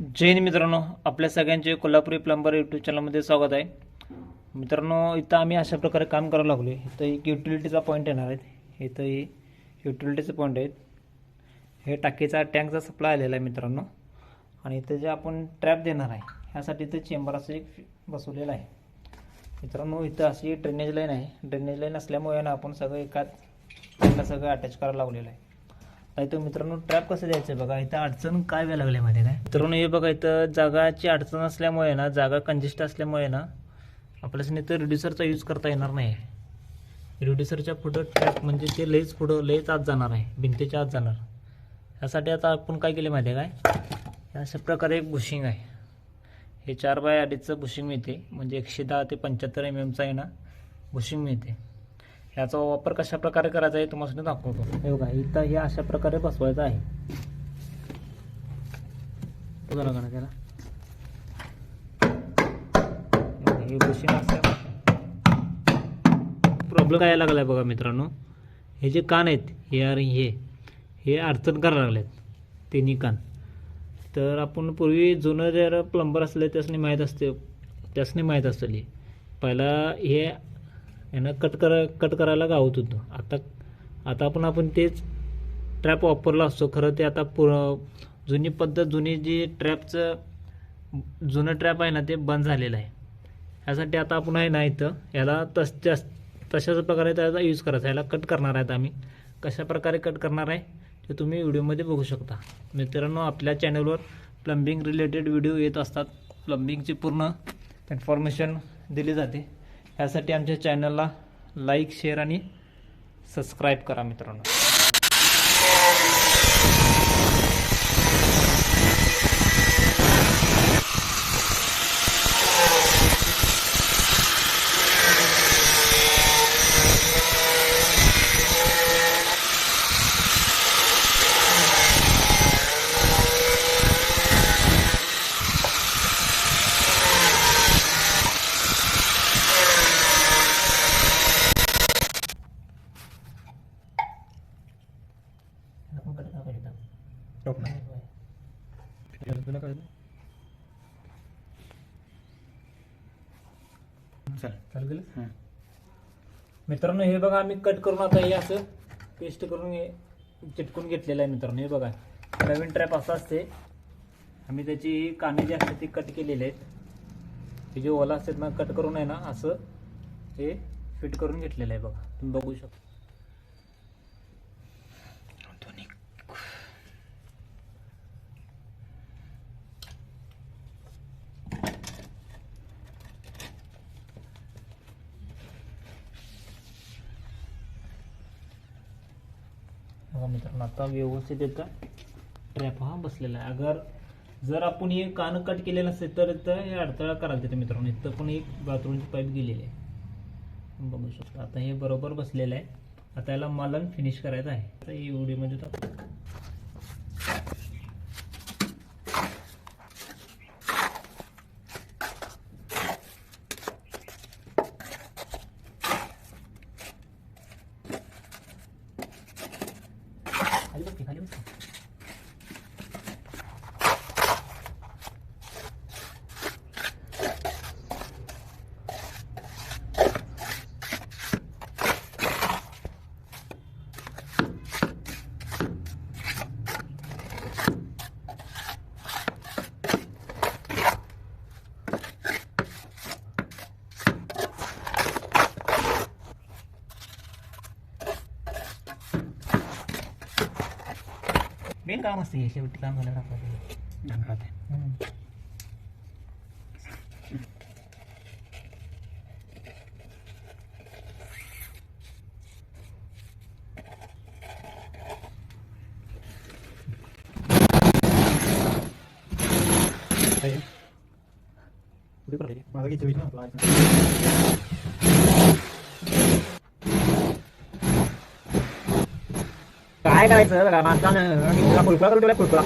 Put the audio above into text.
जय हिंद मित्रांनो आपल्या सगळ्यांचे कोल्हापुरी प्लंबर यूट्यूब चॅनलमध्ये स्वागत आहे. मित्रांनो इथं आम्ही अशा प्रकारे काम करायला लागलो आहे इथं एक युटिलिटीचा पॉईंट येणार आहे. इथं ही युटिलिटीचे पॉईंट आहेत. हे टाकीचा टँकचा सप्लाय आलेला आहे मित्रांनो. आणि इथं जे आपण ट्रॅप देणार आहे ह्यासाठी इथं चेंबर असं एक बसवलेलं आहे. मित्रांनो इथं अशी ड्रेनेज लाईन आहे. ड्रेनेज लाईन असल्यामुळे ना आपण सगळं एकाच सगळं अटॅच करायला लावलेलं आहे. आता इथं मित्रांनो ट्रॅप कसं द्यायचं आहे बघा? इथं अडचण काय व्हायला लागली माहिती काय? मित्रांनो हे बघा इथं जागाची अडचण असल्यामुळे ना जागा कंजेस्ट असल्यामुळे ना आपल्याच नाही तर रिड्युसरचा यूज करता येणार नाही. आहे रिड्युसरच्या पुढं ट्रॅप म्हणजे ते लईच पुढं लईच आत जाणार आहे. भिंतीच्या आत जाणार. यासाठी आता आपण काय केलं माहिती आहे काय? अशा प्रकारे एक बुशिंग आहे. हे चार बाय अडीचचं बुशिंग मिळते. म्हणजे एकशे दहा ते पंच्याहत्तर एम एमचा आहे ना बुशिंग मिळते. याचा वापर कशा प्रकारे करायचा आहे तुम्हाला दाखवतो. हे बघा इथं हे अशा प्रकारे बसवायचं आहे. त्याला हे बुशिंग असं प्रॉब्लेम काय लागलाय बघा मित्रांनो? हे जे कान आहेत हे आणि हे हे अडचण करायला लागलेत. तिन्ही कान. तर आपण पूर्वी जुनं जर प्लंबर असले त्यासनी माहीत असते त्यासनी माहीत असतली पहिला हे यानं कट करा कट करायला गावत होतं. आता आता पण आपण तेच ट्रॅप वापरला असतो. खरं ते आता पु जुनी पद्धत जुनी जी ट्रॅपचं जुनं ट्रॅप आहे ना ते बंद झालेलं आहे. यासाठी आता आपण आहे ना इथं याला तस त्याच तशाच प्रकारे त्याचा यूज करायचा. याला कट करणार आहेत आम्ही. कशा प्रकारे कट करणार आहे ते तुम्ही व्हिडिओमध्ये बघू शकता. मित्रांनो आपल्या चॅनलवर प्लंबिंग रिलेटेड व्हिडिओ येत असतात. प्लंबिंगची पूर्ण इन्फॉर्मेशन दिली जाते. यासाठी आमच्या चॅनलला लाईक शेअर आणि सबस्क्राईब करा मित्रांनो. चालू केलं मित्रांनो हे बघा आम्ही कट करून आता हे असं पेस्ट करून हे चिटकून घेतलेलं आहे मित्रांनो. हे बघा नवीन ट्रॅप असं असते. आम्ही त्याची काने जी असतात ती कट केलेली आहेत. हे जे ओला असतात ना कट करून आहे ना असं हे फिट करून घेतलेलं आहे बघा. तुम्ही बघू शकता. बघा मित्रांनो आता व्यवस्थित येतं ट्रॅप हा बसलेला आहे. अगर जर आपण हे कान कट केलेलं नसेल तर इथं हे अडथळा करायला तिथे मित्रांनो. इथं पण एक बाथरूमची पाईप गेलेली आहे. बघू शकता. आता हे बरोबर बसलेलं आहे. आता याला मालन फिनिश करायचं आहे. 가려볼게 가려볼게 मेन काम असते शेवटी काम झालं आपल्याला धन्यवाद आहे पुढे करायचे माझा किती होईल ना. काय करायचं बघा माणसानं तुला फुलकुळा करून तुला फुलकुळा